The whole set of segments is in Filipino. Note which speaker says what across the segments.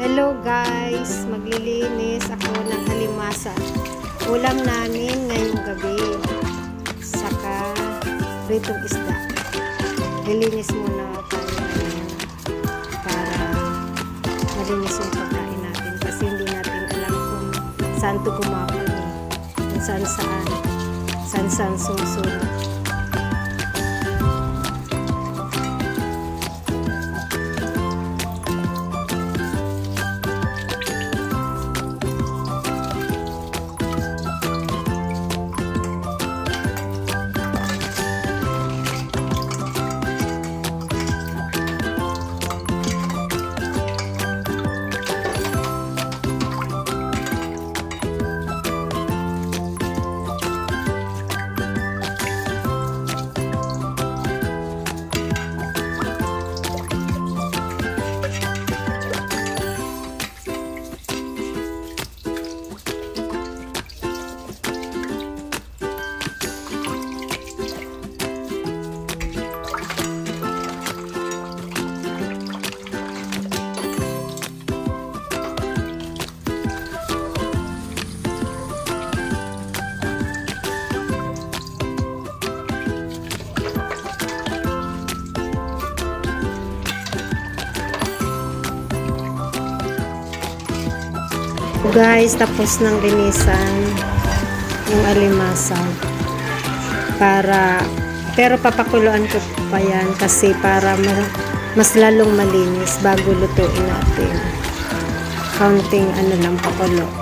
Speaker 1: Hello guys, maglilinis ako ng halimasa. Ulam namin ngayong gabi. Saka pritong isda. Lilinis muna tayo para malinis yung pagkain natin kasi hindi natin alam kung saan to gumapon saan saan. Saan saan susunod. Guys, tapos ng linisan yung alimasag. Para pero papakuluan ko pa yan kasi para ma- mas lalong malinis bago lutuin natin. Counting ano lang pakulo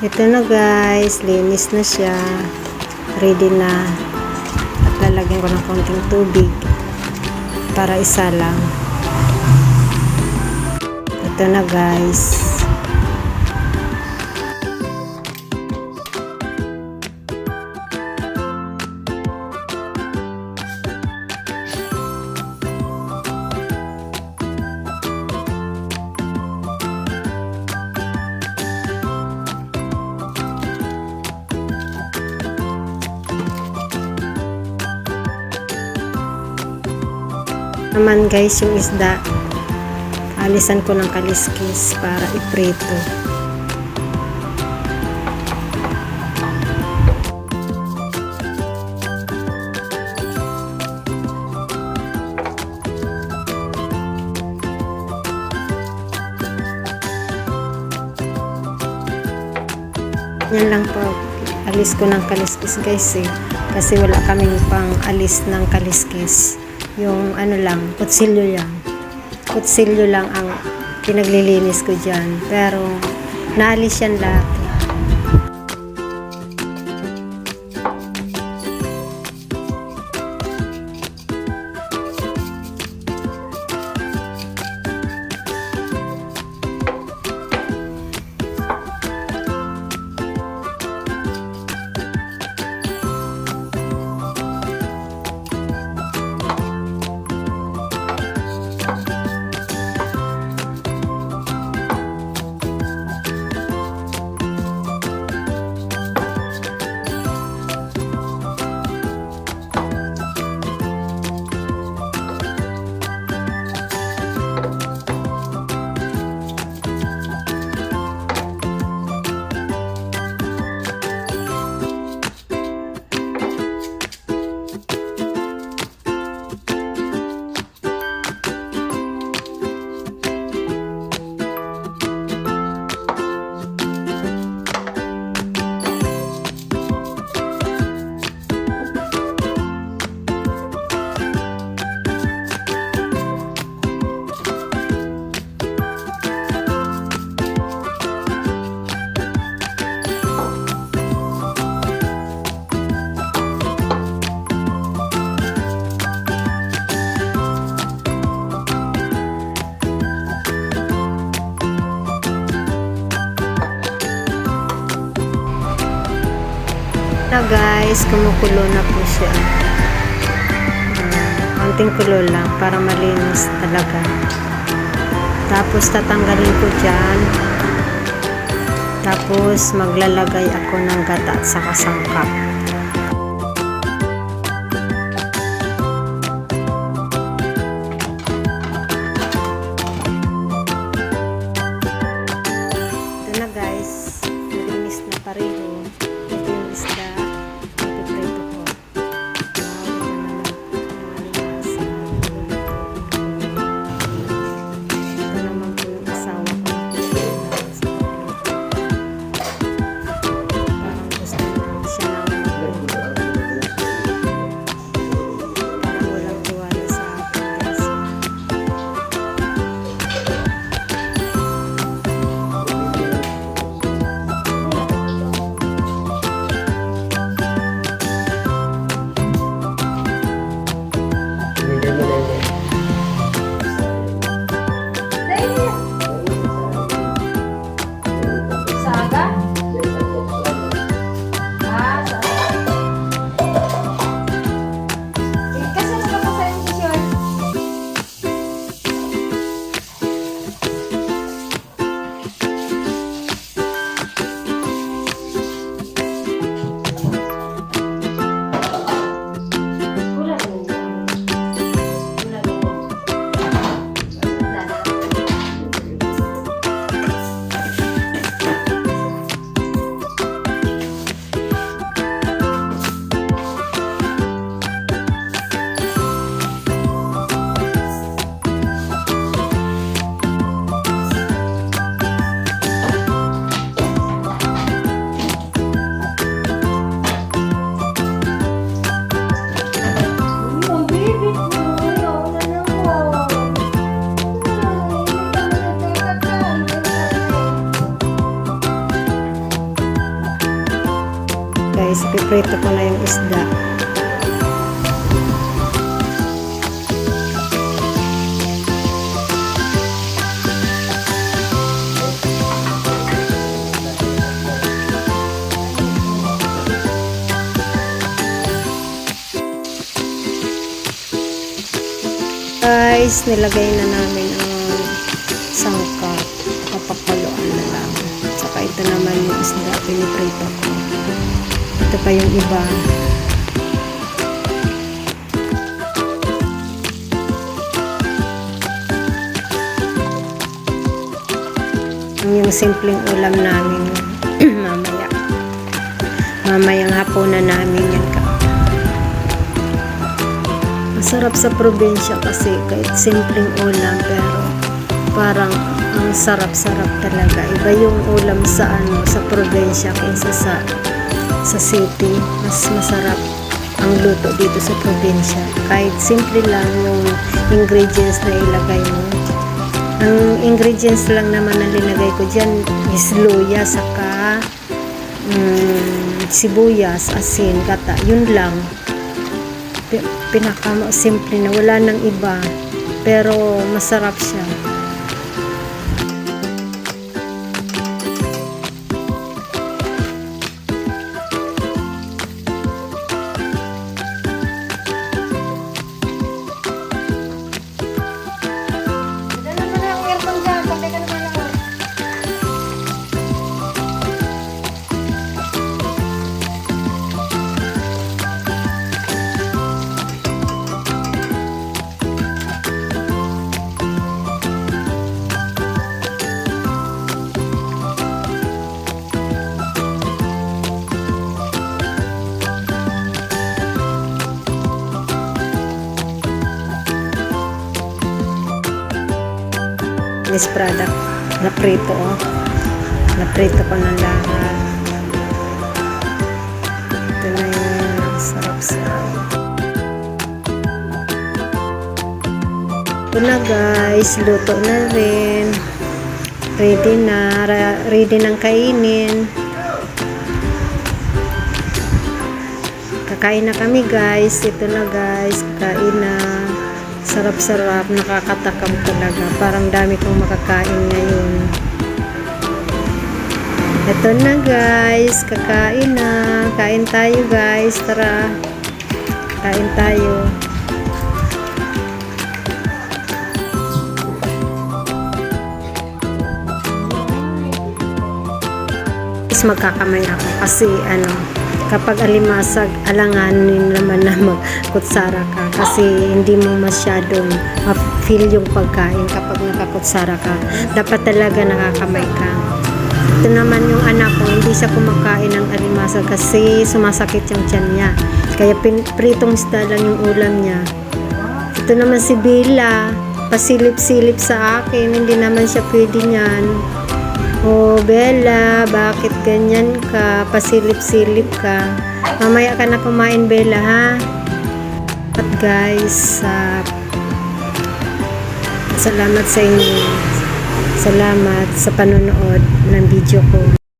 Speaker 1: ito na guys. Linis na siya. Ready na. At lalagyan ko ng konting tubig para isa lang. Ito na guys naman guys yung isda. Alisan ko ng kaliskis para iprito. Yan lang po. Alis ko ng kaliskis guys eh. Kasi wala kaming pang alis ng kaliskis yung ano lang, kutsilyo lang. Kutsilyo lang ang pinaglilinis ko dyan. Pero, naalis yan lahat. Na guys, kumukulo na po siya. Uh, konting kulo lang para malinis talaga. Tapos tatanggalin ko dyan. Tapos maglalagay ako ng gata at saka sangkap. Guys, piprito ko na yung isda. Guys, nilagay na namin ang sangkap. Papakuluan na lang. Saka ito naman yung isda, piniprito ko. Ito pa yung iba. Yung simpleng ulam namin mamaya. Mamayang hapunan namin yan ka. Masarap sa probinsya kasi kahit simpleng ulam pero parang ang sarap-sarap talaga. Iba yung ulam sa ano sa probinsya kaysa sa sa city. Mas masarap ang luto dito sa probinsya. Kahit simple lang yung ingredients na ilagay mo. Ang ingredients lang naman na linagay ko dyan is luya, saka mm, sibuyas, asin, gata. Yun lang. Pi- Pinaka simple na wala nang iba. Pero masarap siya. This product, naprito oh. Naprito ko na lahat. Ito yung sarap-sarap. Ito na guys, luto na rin. Ready na, ready nang kainin. Kakain na kami guys. Ito na guys, kakain na. Sarap-sarap, nakakatakam talaga. Parang dami kong makakain ngayon. Ito na guys, kakain na. Kain tayo guys, tara. Kain tayo. Is magkakamay ako kasi ano, kapag alimasag, alanganin naman na magkutsara ka kasi hindi mo masyadong ma-feel yung pagkain kapag nakakutsara ka dapat talaga nakakamay ka ito naman yung anak ko hindi siya kumakain ng alimasag kasi sumasakit yung tiyan niya kaya pin- pritong isda lang yung ulam niya ito naman si Bella pasilip-silip sa akin hindi naman siya pwede niyan Oh, Bella, bakit ganyan ka? Pasilip-silip ka. Mamaya ka na kumain, Bella, ha? At guys, ah, salamat sa inyo. Salamat sa panonood ng video ko.